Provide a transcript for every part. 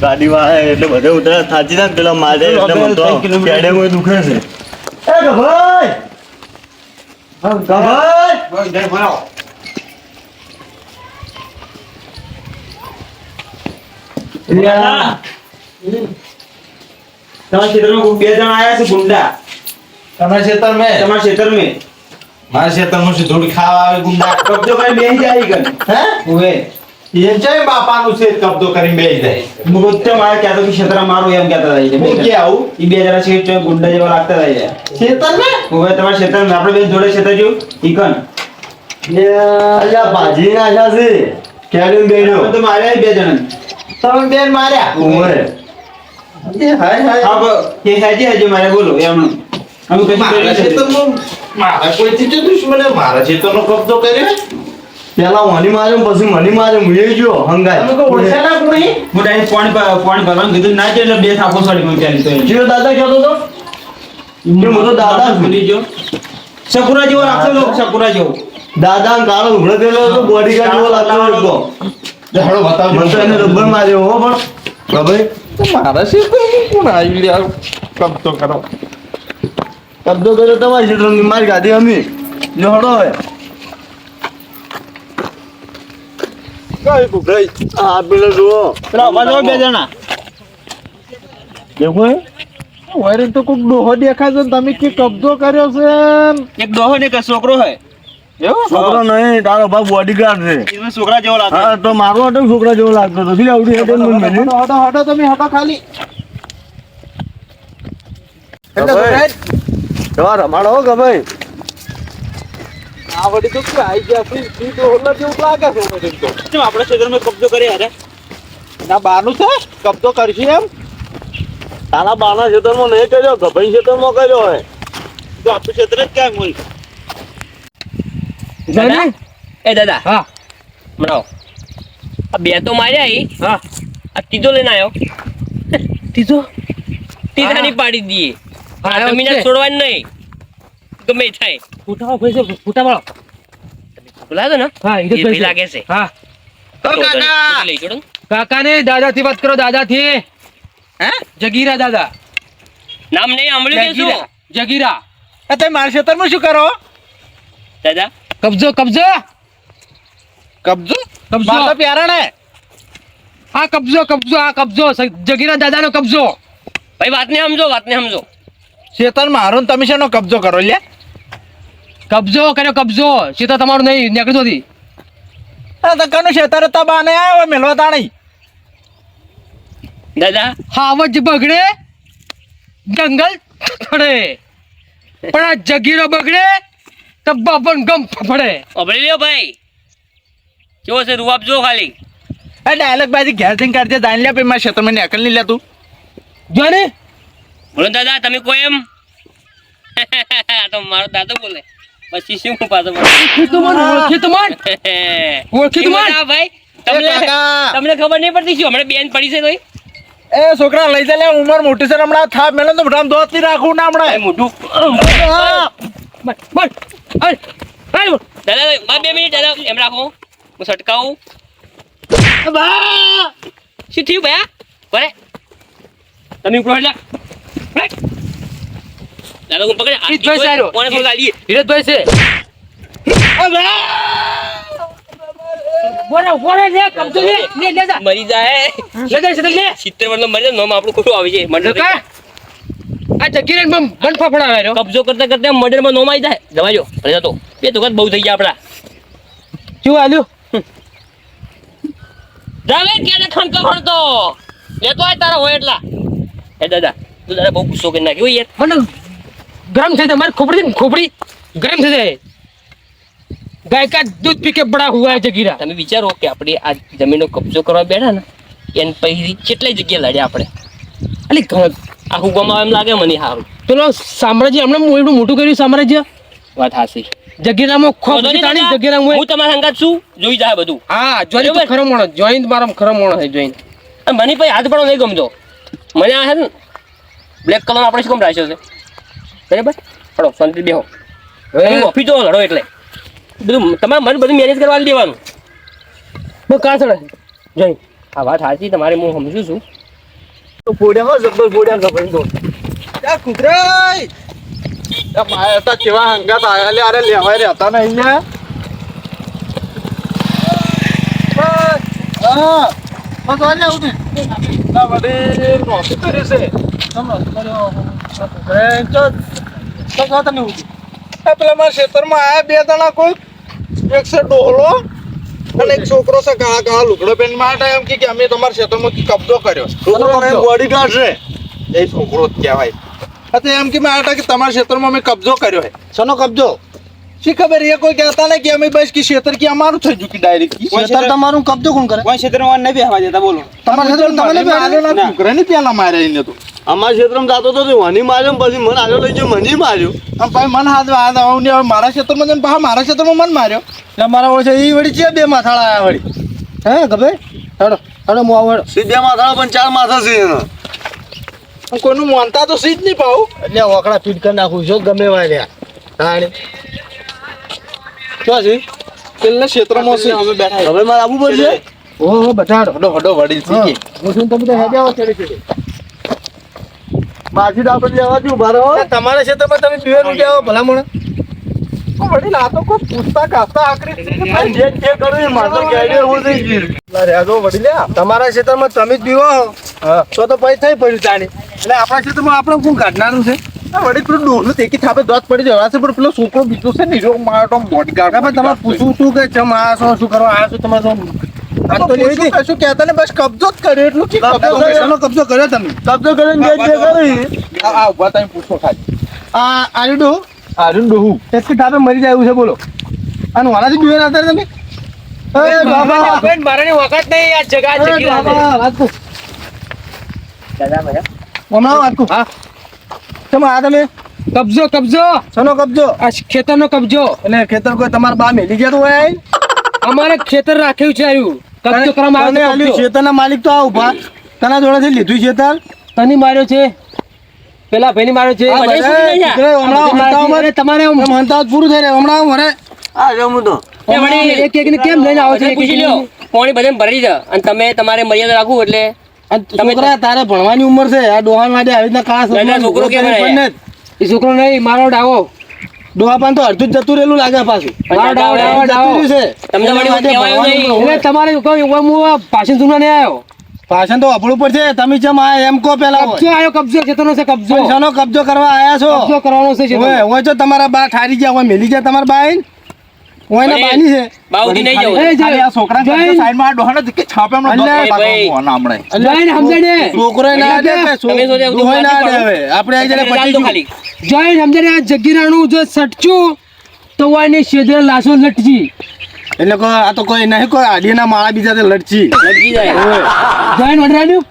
ગાડી વાળા એટલે બધે ઉતરે. થાચી જાય પેલા મારે એટલે મને તો પેડે કોઈ દુખે છે. એ ગભાઈ ગભાઈ તમારા ક્ષેત્રમાં બે જણ આવ્યા છે ગુંડા. તમારા ખેતર મેં તમારા ક્ષેત્ર મેં મારા શું થોડી ખાવા આવે ગુંડા? કબજો બેસી જાય ગન હે? છે બાપાનું છે કબજો કરીને બેસી જાય. મુગત્તે મારે કહેતો કે ક્ષેત્ર મારું એમ કહેતા હતા હું કે આવું? ઈ બે જણા છે તો ગુંડા જેવા લાગતા હતા યાર ખેતર મેં ઓવે તમારા ક્ષેત્રમાં આપણે બે જોડે ક્ષેત્ર જેવું ઈ કન અલ્યા ભાજી નાખ્યા છે. કેડમ બેડો તો માર્યા ઈ બે જણ. તમે બેન માર્યા? ઓય એ હાય હાય. હા એ હાજી હાજી મારે બોલો એમનું અમે કશું મારા. ખેતરમાં મારા કોઈથી તો દુશ્મને મારા ખેતરનો કબજો કર્યો પેલા મની મારે પછી મની મારે મુએ ગયો હંગાય. તમે કો ઓળખ્યા ના કોઈ હું પાણી ભ- પાણી ભરવાનું કીધું. ના એટલે બે થાપો સડી ગયો ચાલી તો. જીઓ દાદા કહેતો તો ઇમને હું દાદા ભૂલી ગયો. સકુરા જેવો રાખતો લોક સકુરા જેવો. દાદા કાળો ઊભો પેલો તો બોડીગાર્ડ જેવો લાગતો હતો. હળો બતાવ મને એને રબર માર્યો હો પણ. ગભાઈ મારા મારા તો કોણ આવી લ્યા? કબજો કરો. કબજો કર્યો તમારી ક્ષેત્રની મારી ગાડી અમી જો હડો હવે. કઈ કુકરાઈ આ પેલો જુઓ. પેલા અવાજ બે જણા. દેખો વરે તો કોક ડોહો દેખાય છે તમે કે કબજો કર્યો છે એક ડોહો ને એક છોકરો હે છોકરો નહીં તારો ભાઈ બોડીગાર્ડ છે. છોકરા જેવો લાગે. હા તો મારો હતો છોકરા જેવો લાગતો નથી આવડી હેઠળ મને હટો હટો હટો તમે હટો ખાલી. ગભાઈ રમાડો હો ગભાઈ આ વળી તો શું આઈ ગયા? છે ઈ ડોહલા જેવું લાગે છે મને તો. કેમ આપણે ક્ષેત્રમાં કબજો કરે યાર ના બારનું છે? કબજો કરશે એમ? તારા બાના ક્ષેત્રમાં નહીં કર્યો ગભાઈ ક્ષેત્રમાં કર્યો હોય. તો આપણું ક્ષેત્ર જ ક્યાં હોય. દાદા? એ દાદા હા. બનાવો આ બે તો માર્યા ઈ. હા. આ ત્રીજો લઈને આવ્યો ત્રીજો? ત્રીજાની પાડી દઈએ હા, તમે ઓકે. છોડવાની નહીં. ગમે થાય. ફૂટા ભાઈ છે ફૂટા વાળો બોલાવો ને? હા એ ભાઈ લાગે છે. હા. તો કાકા! લઈ જોડો ને. કાકા ને દાદા થી વાત કરો દાદા થી હે? જગીરા દાદા. નામ નહીં સાંભળ્યું શું? જગીરા એ તમે મારા ખેતરમાં શું કરો? દાદા? કબજો કબજો. કબજો? કબજો. માતા પ્યારા ને આ કબજો કબજો આ કબજો. જગીરા દાદાનો કબજો. ભાઈ વાતને સમજો વાતને સમજો. શેતર મારો ને તમે શેનો કબજો કરો લે કબજો કર્યો કબજો. સીતા તમારું નહીં નીકળતો હતી અરે તો કનું તબા તબાને આવ્યો મેલવા તાણી. દાદા? હાવજ બગડે. જંગલ પડે પણ આ જગીરો બગડે તો બાપન ગમ પડે અભળી લ્યો ભાઈ. કેવો છે રૂવાબ જો ખાલી. એ ડાયલોગ બાજી ઘેર થઈને કાઢજે દાન લે મારા ક્ષેત્રમાં નીકળ નહીં લેતું. જો ને બોલો દાદા તમે કોઈ એમ? તો મારો દાદો બોલે. પછી શું પાછો ઓળખી તું મન ઓળખી તું મન. ઓળખી તું મન. આ ભાઈ? તમને તમને ખબર નહીં પડતી શું હમણાં બેન પડી છે તોય? એ છોકરા લઈ જા લે ઉંમર મોટી છે હમણાં થાપ મેલે તો મોઢામાં દોત નહીં રાખું ના હમણાં. મોટું બોલ બોલ હાલ હાલ બોલ. દાદા બા બે મિનિટ દાદા એમ રાખો હું. સટકાવું શું થયું ભયા ભલે. તમે ઉપરો એટલે. દાદા હું પકડે. ઈ સારો. કોને કોને ગાડીએ હિરતભાઈ છે બોરા બોરા લે કબજો લે લે લે જા. મરી જાય. લે જા સીધા લે. સિત્તેર વર્ષનો મરી જાય નોમ આપણું ખોટું આવી જાય. મર્ડર કા આ જગીરે બમ બન ફફડાવે રહ્યો. કબજો કરતા કરતા મર્ડરમાં નોમ આવી જાય. જવાજો અને તો બે તો બહુ થઈ ગયા આપડા શું આલ્યું? જાવે ક્યારે ખણતો ખણતો લેતો આય તારા હોય એટલા. એ દાદા તું દાદા બહુ ગુસ્સો કરી નાખ્યો યાર. મને ગરમ થઈ જાય મારી ખોપડી ને ખોપડી ગરમ થઈ જાય. ગાય કા દૂધ પી કે બડા હુઆ જગીરા તમે વિચારો કે આપણે આ જમીનનો કબજો કરવા બેઠા ને એન પછી કેટલી જગ્યા લડ્યા આપણે? અલી ઘ- આખું ગામ એમ લાગે મને સારું પેલો સામ્રાજ્ય હમણાં એટલું મોટું કર્યું સામ્રાજ્ય? વાત હાસી જગીરામાં તાણી જગીરામાં હું તમારા સંગાત છું જોઈ જાય બધું. હા જોઈન તો. ખરો મોણો જોઈન મારો ખરો મોણો છે જોઈન. મને પછી હાથ પડો નહીં ગમતો. મને આ ને બ્લેક કલર આપણે શું કામ રાખ્યો છે? બરાબર? હળો શાંતિ બેહો. ઓફિસ જો લડો એટલે. બધું તમારે મન બધું મેનેજ કરવા દેવાનું. બહુ કાં ચડે જઈ આ વાત સાચી તમારે હું સમજુ છું. તો ફોડ્યા જબ્બર ફોડ્યા દો તો ત્યાં કુતરાય માયા હતા કેવા હંગાત આયા લે અરે લેવાય રહેતા નહીં લે હા. બસ વાલે આવું ને ના વડી નોકરી કરી છે. તમે કર્યો? એ તો તો ઉઠી પેલા મારા ખેતરમાં આયા બે જણા કોઈ એક છે ડોહલો અને એક છોકરો છે ઘા ઘા લુગડો પેન માટે. એમ કે અમે તમારા ખેતરમાં કબજો કર્યો. છોકરો બોડી છે. એ છોકરો જ કહેવાય. તો એમ કે મારા કે તમારા ક્ષેત્રમાં અમે કબજો કર્યો છે. શેનો કબજો? શી ખબર? એ કોઈ કહેતા ને કે અમે બસ કે ક્ષેત્ર કે અમારું થઈ ગયું કે ડાયરેક્ટ ખેતર તમારું કબજો કોણ કરે? કોઈ વાન નહીં બેહવા દેતા બોલો. તમારા ખેતરમાં તમને બી ના. છોકરાને પેલા માર્યા એને તો. અમારા ક્ષેત્રમાં જાતો તો વની માર્યો પછી મને આગળ લઈ ગયો મને માર્યો. આમ ભાઈ મન હાથ હાથ આવું ને હવે મારા ક્ષેત્રમાં જઈને પાછા મારા ક્ષેત્રમાં મન માર્યો. એટલે મારા ઓળખે એ વળી છે બે માથાળા આયા વળી. હે ગભે હેડો હેડો મો આવું હેડો. સીધા માથાળા પણ ચાર માથા છે એનો. હું કોઈનું માનતા તો સીધ જ નહીં પાઉં. એટલે ઓકડા ફીટ કરી નાખું છું ગમે વાળ્યા લ્યા. તાણી શું છે? પેલા ક્ષેત્રમાં છે. અમે બેઠા હવે મારે આવવું પડશે. ઓહો બટાડો. હડો હડો વડીલ છે હું છું તમે તો હેડે આવો ચડી ચડી. માછી આપણે લેવા દઉં ભારો તમારા ક્ષેત્રમાં તમે પીવે રૂપિયા આવો ભલામણ. વડીલ આ તો કોઈ પૂછતા કાપતા આકરી ભાઈ જે જે કરું એ કેડે એવું થઈ ગયું? પેલા રેગો વડીલ્યા તમારા ક્ષેત્રમાં તમે જ પીવો તો તો પછી થઈ પડ્યું તાણી. એટલે આપણા ક્ષેત્રમાં આપણે કોણ કાઢનારું છે? વળી પેલું ડોહલું તેકી થાપે દોત પડી જવા છે પણ પેલો છોકરો બીજો છે ને હીરો મારો પણ તમારે પૂછું શું કે ચમ આ છો શું કરવા આ છો? તમારે શું આ તો પૂછ્યું કશું કહેતા ને બસ કબજો જ કર્યો. એટલું કે કબજો કબજો કર્યો. કર્યો. કબજો કર્યો તમે કબજો જે જે કરી. આ આ ઊભા તમે પૂછો ખાલી. આ આર્યુ ડોહું? આર્યન ડોહું. એક ટાપે મરી જાય એવું છે બોલો. અને વાનાથી બીવે ના અત્યારે તમે? એ બાબા મારાની વખત નહીં આ જગા એ વાત હમણાં વાત કહું. હા. તમે આ તમે કબજો કબજો શેનો કબજો આ ખેતરનો કબજો એટલે ખેતર કોઈ તમારા બા મેલી ગયા હોય અમારે ખેતર રાખ્યું છે આવ્યું કબજો કરવામાં આવ્યો ખેતરના માલિક તો આ ઊભા તના જોડેથી લીધું ખેતર તની માર્યો છે પેલા ભાઈ માર્યો છે તમારે આમ- પૂરું થઈ રહ્યું હમણાં મને આ જમું તો એ એક ને કેમ લઈને આવો છો પૂછી લ્યો પાણી બધે ભરી છે અને તમે તમારે મર્યાદા રાખવું એટલે છોકરા તારે ભણવાની ઉંમર છે. આ ડોહા માટે આવી રીતના કાળા છોકરો એ છોકરો નહીં મારો ડાવો ડોહા પાન તો અડધું જતું રહેલું લાગે પાછું. છે તમારે હું ભાષણ સુનવા નહીં આવ્યો. ભાષણ તો અભળું છે. તમે જેમ આ એમ કહો પેલા કબજો આવ્યો કબજો ખેતરનો છે કબજો. શાનો કબજો કરવા આયા છો. કબજો કરવાનો છે ઓય જો તમારા બા ઠારી ગયા હોય મેલી ગયા તમારા બા આઈને? ઓય ના વળી બાની છે. બાઉજી નહીં જવું. એ ખાલી આ છોકરા સાઈડમાં આ ડોહાને કે છાપે હમણાં ભાઈ. છોકરો ના. કે તમે ના હવે. આપણે આ જયારે પટી. ખાલી. જઈને સમજાડે આ જગીરાનું જો સટચું તો ઓયને શેદરે લાશો લટજી. એટલે કો આ તો કોઈ નહીં કોઈ આડીના માળા બીજા તે લટજી. લટજી જાય. જઈને વડરાડ્યું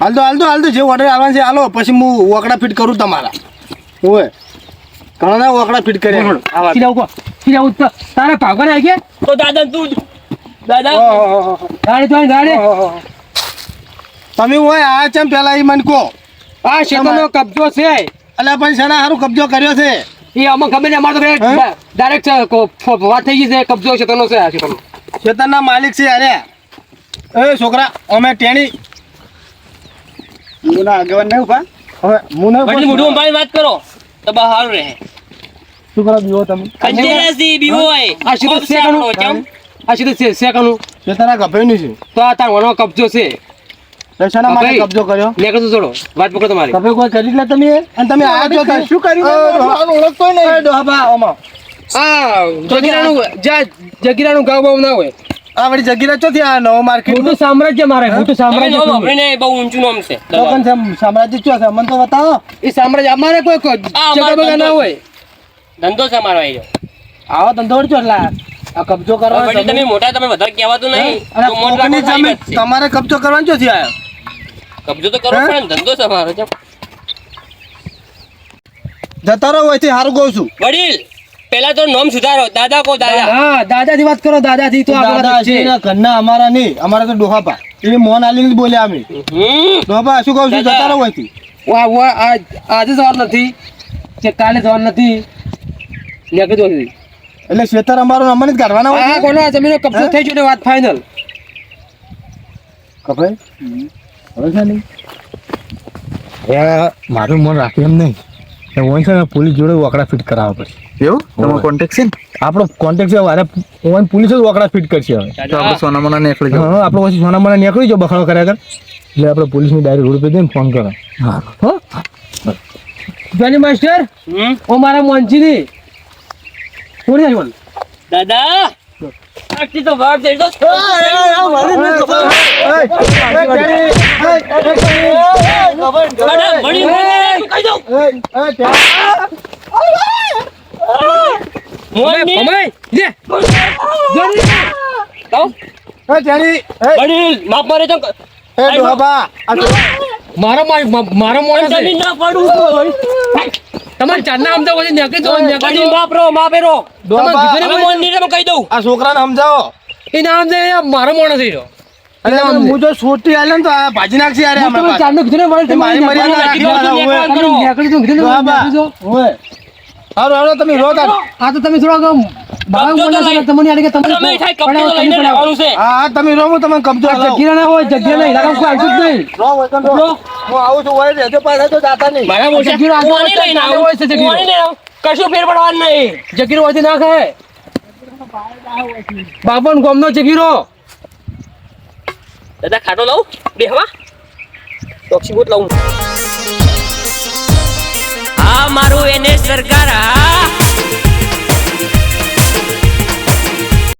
હાલ તો હાલ તો હાલ તો જે ઓર્ડર આવવાનું છે હાલો પછી હું વકડા ફિટ કરું તમારા. ઓય ઘણા ના ઓકડા ફિટ કર્યા સીધા ઉપર સીધા ઉપર તારે ભાગવા આવી ગયા તો દાદા તું દાદા. ગાડી તો ગાડી. તમે હોય આ ચમ પેલા એ મને કહો આ ક્ષેત્રનો કબજો છે. એટલે પણ શેના હારું કબજો કર્યો છે? એ અમે ખબર નહીં અમારે તો ડાયરેક્ટ વાત થઈ ગઈ છે કબજો ક્ષેત્રનો છે આ ક્ષેત્રનો ખેતરના માલિક છે અરે. એ છોકરા અમે ટેણી. મુના આગેવાન નહીં ઊભા? હવે મુના મોઢું ભાઈ વાત કરો. તો બા સારું રહે. શું કરો બીવો તમે? કંજેરાસી બીવો હોય? આ ક્ષેત્ર ખૂબ છે સારું કનું? હોય, ચમ? આ સીધું છે શેકનું? ખેતરના છે. તો આ તાર વાનો કબજો છે. તો શેના માટે કબજો કર્યો? મેં કીધું છોડો. વાત પકડો તમારી. તમે કોઈ કરી લે તમે? અને તમે આ જો કે શું કર્યું? આનું ઓળખતોય નહીં. એ ડોહાબા ઓમાં આ જગીરાનું જા જગીરાનું ગાવ બાવ ના હોય. આ વળી જગીરા ચોથી આ નવો માર્કેટ મોટું સામ્રાજ્ય મારે મોટું સામ્રાજ્ય. વાપરીને બહુ ઊંચું નામ છે. લોકોને છે સામ્રાજ્ય ચો છે? મને તો બતાવો. એ સામ્રાજ્ય અમારે કોઈ કોઈ જગ્યા જગા બગા ના હોય. ધંધો છે અમારો અહીં આવો ધંધો વળજો એટલે. આ કબજો કરવાનો વડીલ તમે મોટા તમે વધારે કહેવાતું નહીં. તો મોટ કોકની રાખો જમીન છે. તમારે કબજો કરવાનો ચોથી આવ્યો? કબજો તો કરવો પડે ને ધંધો છે અમારો ચમ. જતા રહો અહીંથી હારું કહું છું. વડીલ પેલા તો નામ સુધારો. દાદા કો દાદા. હા દાદાથી વાત કરો દાદાથી તો વાત છે. ના ઘરના અમારા નહીં અમારા તો ડોહાપા. એ મોન આલીને બોલ્યા અમે. ડોહાપા શું કહું છું. જતા રહો અહીંથી. વાહ વાહ આજ આજે સવાર નથી. કે કાલે જવાનું નથી. લેખી દો એટલે ખેતર અમારો અમને જ કાઢવાના હોય કોનો? આ જમીનનો કબજો થઈ ગયો વાત ફાઇનલ કપાઈ? હવે છે નહીં? એ મારું મન રાખ્યું એમ નહીં. એ ઓન છે ને પોલીસ જોડે વકડા ફિટ કરાવવા પડશે. એવું? તમારો કોન્ટેક્ટ છે આપણો કોન્ટેક્ટ છે અરે ઓન પોલીસ જ વકડા ફિટ કરશે હવે. તો આપણે સોનામાના નીકળી જાવ હા આપણે પછી સોના નીકળી જાઓ બખાડો કર્યા કર. એટલે આપણે પોલીસની ડાયરી રોડ પર જઈને ફોન કરો. હા હો. જાની માસ્ટર? હું ઓ મારા મોંચી ની કોણ આવ્યો દાદા આટલી તો ભાગ થઈ તો માફ મારે તો મારો મા- મારો મોણસ ના પડું તમારે ચારના તો પછી તો વડીલ તો માફ રહો માફ રહો તમારે કહી દઉં. આ છોકરાને સમજાવો. એ નામ છે મારો મોણસ થઈ રહ્યો અને હું જો છૂટી આલે ને તો આ ભાજી નાખશે યાર હું તમે ચારનો કીધું ને વળી મારી મર્યાદા રાખી. હોય. તમે ને હારું રો તાર. આ તો તમે થોડાક તમે રો હું તમને કબજો જગ્યા ના હોય જગ્યા નહીં. લાગમ કોઈ આવતું જ નહીં? રો હોય તો રો. હું આવું છું હોય રહેજો પાછા તો જાતા નહીં. મારા મોટા જગીરો આગળ લઈને તો છે જગીરો. મોહની લઈને આવું. કશું ફેર પડવાનું નહીં. જગીરો હોય ના ખાય. બાપન ગોમનો જગીરો દાદા ખાટો લાવું? બે હવા ટોક્સી બોટ લાવું. મારું એને સરકાર હા.